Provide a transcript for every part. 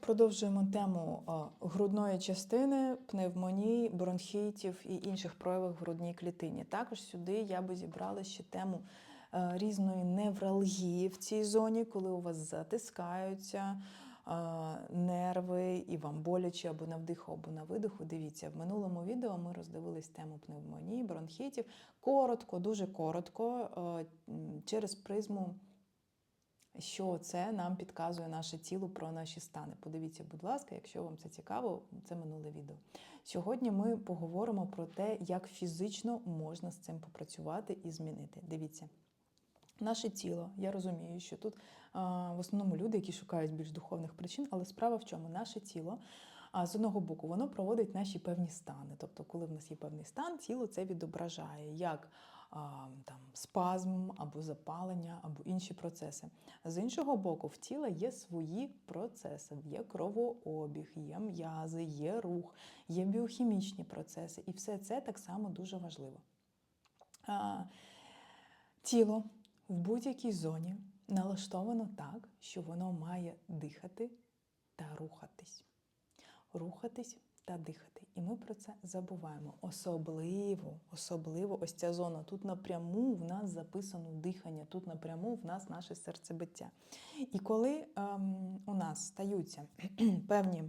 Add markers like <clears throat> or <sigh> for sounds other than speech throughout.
Продовжуємо тему грудної частини, пневмонії, бронхітів і інших проявів грудній клітині. Також сюди я би зібрала ще тему е, різної невралгії в цій зоні, коли у вас затискаються нерви і вам боляче або на вдиху, або на видиху. Дивіться, в минулому відео ми роздивились тему пневмонії, бронхітів. Коротко, дуже коротко, е, через призму що це нам підказує наше тіло про наші стани. Подивіться, будь ласка, якщо вам це цікаво, це минуле відео. Сьогодні ми поговоримо про те, як фізично можна з цим попрацювати і змінити. Дивіться. Наше тіло, я розумію, що тут а, в основному люди, які шукають більш духовних причин, але справа в чому? Наше тіло а, з одного боку воно проводить наші певні стани. Тобто, коли в нас є певний стан, тіло це відображає як там, спазм або запалення, або інші процеси. З іншого боку, в тіла є свої процеси, є кровообіг, є м'язи, є рух, є біохімічні процеси, і все це так само дуже важливо. Тіло в будь-якій зоні налаштовано так, що воно має дихати та рухатись. Рухатись та дихати. І ми про це забуваємо. Особливо, особливо ось ця зона. Тут напряму в нас записано дихання, тут напряму в нас наше серцебиття. І коли ем, у нас стаються <clears throat> певні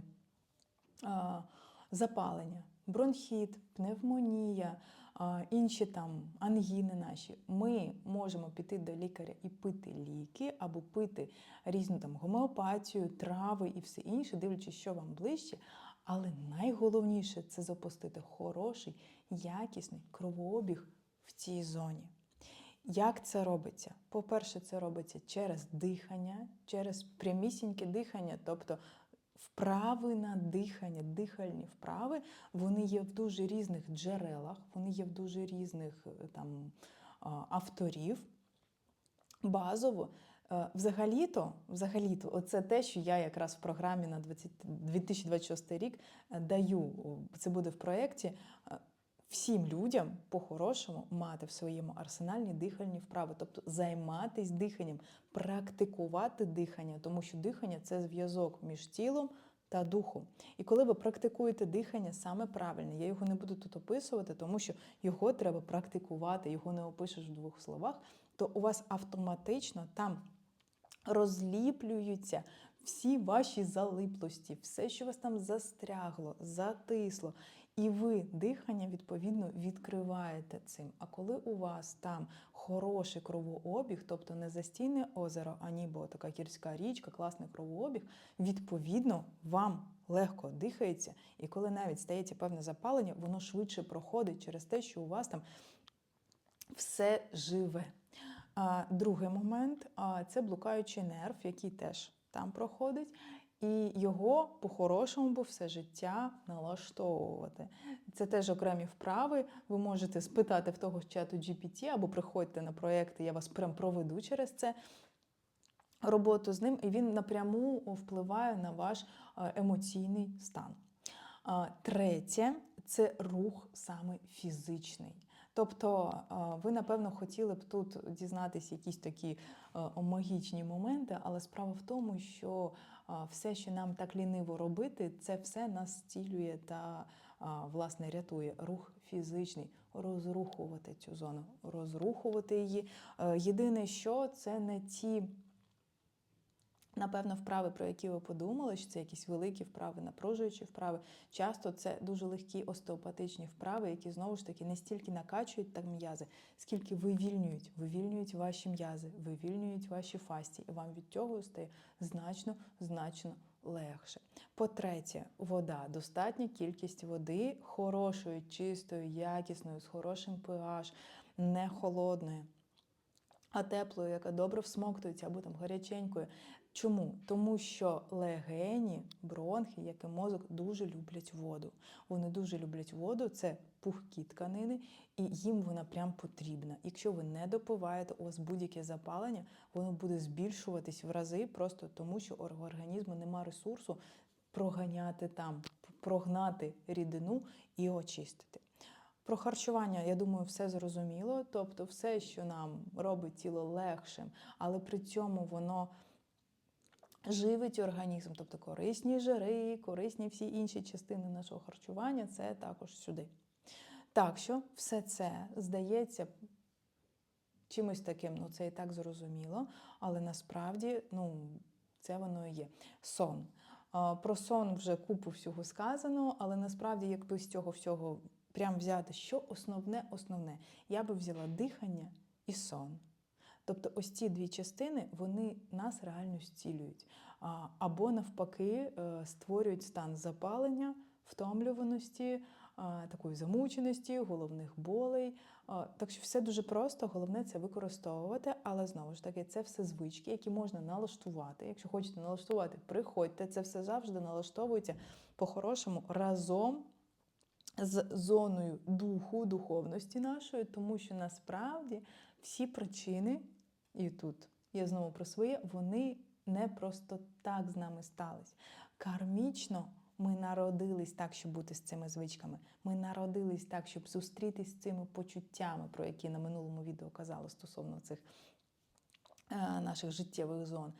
е, запалення, бронхіт, пневмонія, інші там ангіни наші, ми можемо піти до лікаря і пити ліки, або пити різну там гомеопатію, трави і все інше, дивлячись, що вам ближче. Але найголовніше це запустити хороший, якісний кровообіг в цій зоні. Як це робиться? По-перше, це робиться через дихання, через прямісіньке дихання, тобто вправи на дихання, дихальні вправи, вони є в дуже різних джерелах, вони є в дуже різних е, там авторів. Базово, е, взагалі-то, взагалі-то, оце те, що я якраз в програмі на 20, 2026 рік е, даю. Це буде в проєкті. Всім людям по-хорошому мати в своєму арсеналі дихальні вправи, тобто займатися диханням, практикувати дихання, тому що дихання це зв'язок між тілом та духом. І коли ви практикуєте дихання саме правильне, я його не буду тут описувати, тому що його треба практикувати, його не опишеш в двох словах, то у вас автоматично там розліплюються всі ваші залиплості, все, що вас там застрягло, затисло. І ви дихання, відповідно, відкриваєте цим. А коли у вас там хороший кровообіг, тобто не застійне озеро, а така гірська річка, класний кровообіг, відповідно, вам легко дихається. І коли навіть стається певне запалення, воно швидше проходить через те, що у вас там все живе. Другий момент це блукаючий нерв, який теж там проходить. І його по-хорошому бо все життя налаштовувати. Це теж окремі вправи. Ви можете спитати в того чату GPT або приходьте на проєкти, я вас прям проведу через це роботу з ним, і він напряму впливає на ваш е, емоційний стан. Третє це рух саме фізичний. Тобто ви, напевно, хотіли б тут дізнатися якісь такі е, магічні моменти, але справа в тому, що все, що нам так ліниво робити, це все нас цілює та власне рятує. Рух фізичний, розрухувати цю зону, розрухувати її. Е, Єдине, що це не ті. Напевно, вправи, про які ви подумали, що це якісь великі вправи, напружуючі вправи. Часто це дуже легкі остеопатичні вправи, які знову ж таки не стільки накачують так м'язи, скільки вивільнюють, вивільнюють ваші м'язи, вивільнюють ваші фасті, і вам від цього стає значно, значно легше. По-третє, вода, достатня кількість води, хорошої, чистої, якісної, з хорошим pH, не холодної а теплою, яка добре всмоктується, або там гаряченькою. Чому? Тому що легені, бронхи, як і мозок, дуже люблять воду. Вони дуже люблять воду, це пухкі тканини, і їм вона прям потрібна. Якщо ви не допиваєте, у вас будь-яке запалення, воно буде збільшуватись в рази, просто тому що організму немає ресурсу проганяти там, прогнати рідину і очистити. Про харчування, я думаю, все зрозуміло. Тобто, все, що нам робить тіло легшим, але при цьому воно живить організм, тобто корисні жири, корисні всі інші частини нашого харчування, це також сюди. Так що все це здається чимось таким, ну це і так зрозуміло, але насправді ну, це воно і є. Сон. Про сон вже купу всього сказано, але насправді, якби з цього всього прям взяти, що основне, основне, я би взяла дихання і сон. Тобто ось ці дві частини вони нас реально зцілюють. Або навпаки е, створюють стан запалення, втомлюваності, такої замученості, головних болей. Так що все дуже просто, головне це використовувати, але знову ж таки, це все звички, які можна налаштувати. Якщо хочете налаштувати, приходьте, це все завжди налаштовується по-хорошому разом з зоною духу, духовності нашої, тому що насправді всі причини, і тут я знову про своє, вони не просто так з нами стались. Кармічно ми народились так, щоб бути з цими звичками. Ми народились так, щоб зустрітись з цими почуттями, про які на минулому відео казала стосовно цих е, наших життєвих зон.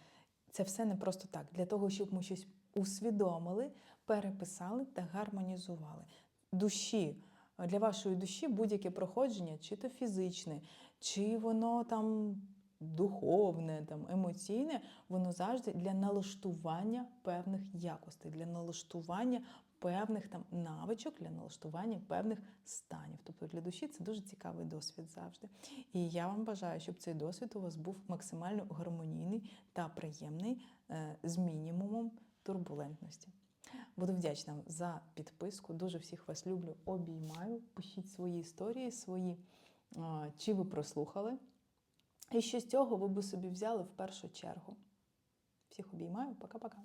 Це все не просто так. Для того, щоб ми щось усвідомили, переписали та гармонізували. Душі, для вашої душі будь-яке проходження, чи то фізичне, чи воно там духовне, там, емоційне, воно завжди для налаштування певних якостей, для налаштування певних там навичок, для налаштування певних станів. Тобто для душі це дуже цікавий досвід завжди. І я вам бажаю, щоб цей досвід у вас був максимально гармонійний та приємний е, з мінімумом турбулентності. Буду вдячна за підписку. Дуже всіх вас люблю, обіймаю. Пишіть свої історії, свої, чи ви прослухали. І що з цього ви би собі взяли в першу чергу. Всіх обіймаю, пока-пока.